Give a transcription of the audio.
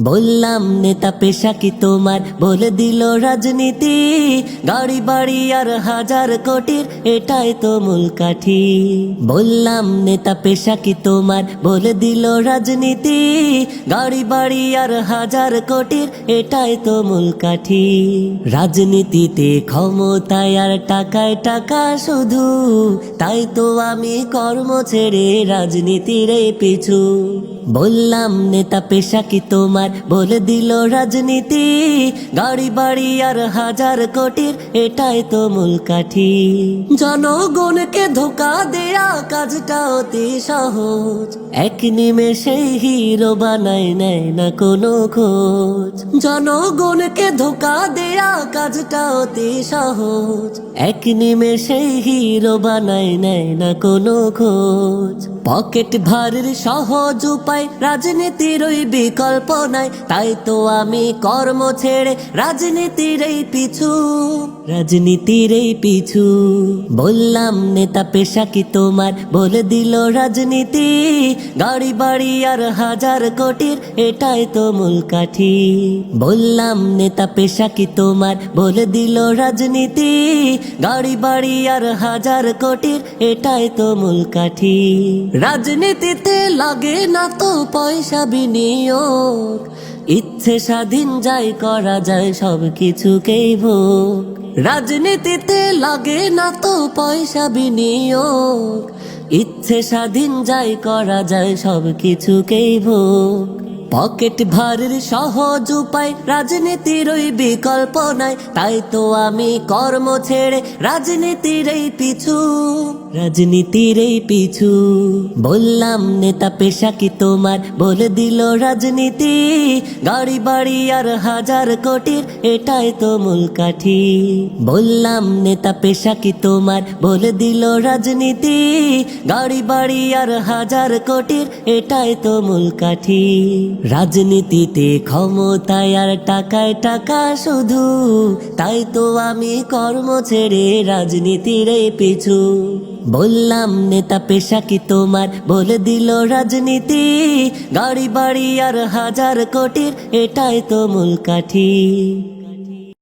বললাম, নেতা পেশা কি তোমার? বলে দিল, রাজনীতি। গাড়ি, বাড়ি আর হাজার কোটির, এটাই তো মূল কাঠি। বললাম, নেতা পেশা কি তোমার? বলে দিল, রাজনীতি। গাড়ি, বাড়ি আর হাজার কোটির, এটাই তো মূল কাঠি। রাজনীতিতে ক্ষমতায় আর টাকায় টাকা শুধু, তাই তো আমি কর্ম ছেড়ে রাজনীতির পিছু। বললাম, নেতা পেশা কি তোমার? বলে দিল, রাজনীতি। গাড়ি, বাড়ি আর হাজার কোটির, এটাই তো মূল কাঠি। জনগণকে ধোকা দেয়া কাজটা অতি সহজ। এক নিমেষে হিরো বানায় নেয় না কোনো খোঁজ। জনগণকে ধোকা দেয়া কাজটা অতি সহজ। এক নিমেষে হিরো বানায় নেয় না কোনো খোঁজ। পকেট ভারের সহজ উপায় রাজনীতির ওই বিকল্প নাই তাই তো আমি কর্ম ছেড়ে রাজনীতির এই পিছু, রাজনীতির এই পিছু। বললাম, নেতা পেশা কি তোমার? বলে দিল, রাজনীতি। গাড়ি বাড়ি আর হাজার কোটির, এটাই তো মূল কাঠি। বললাম, নেতা পেশা কি তোমার? বলে দিল, রাজনীতি। গাড়ি বাড়ি আর হাজার কোটির, এটাই তো মূল কাঠি। রাজনীতিতে লাগে না তো পয়সা বিনিয়োগ। ইচ্ছে স্বাধীন যাই করা যায় সব কিছুকেই ভোগ। রাজনীতিতে লাগে না তো পয়সা বিনিয়োগ। ইচ্ছে স্বাধীন যাই করা যায় সব কিছুকেই ভোগ। পকেট ভারের সহজ উপায়, রাজনীতির ওই বিকল্প নাই। তাই তো আমি কর্ম ছেড়ে রাজনীতির এই পিছু। রাজনীতির এই পিছু। বললাম, নেতা পেশা কি তোমার? বলে দিল, রাজনীতি। গাড়ি বাড়ি আর হাজার কোটির, এটাই তো মূল কাঠি। বললাম, নেতা পেশা কি তোমার? বলে দিল, রাজনীতি। গাড়ি বাড়ি আর হাজার কোটির, এটাই তো মূল কাঠি। রাজনীতিতে ক্ষমতায় আর টাকায় টাকা শুধু, তাই তো আমি কর্ম ছেড়ে রাজনীতির পিছু। বললাম, নেতা পেশা কি তোমার? বলে দিল, রাজনীতি। গাড়ি বাড়ি আর হাজার কোটির, এটাই তো মূল কাঠি।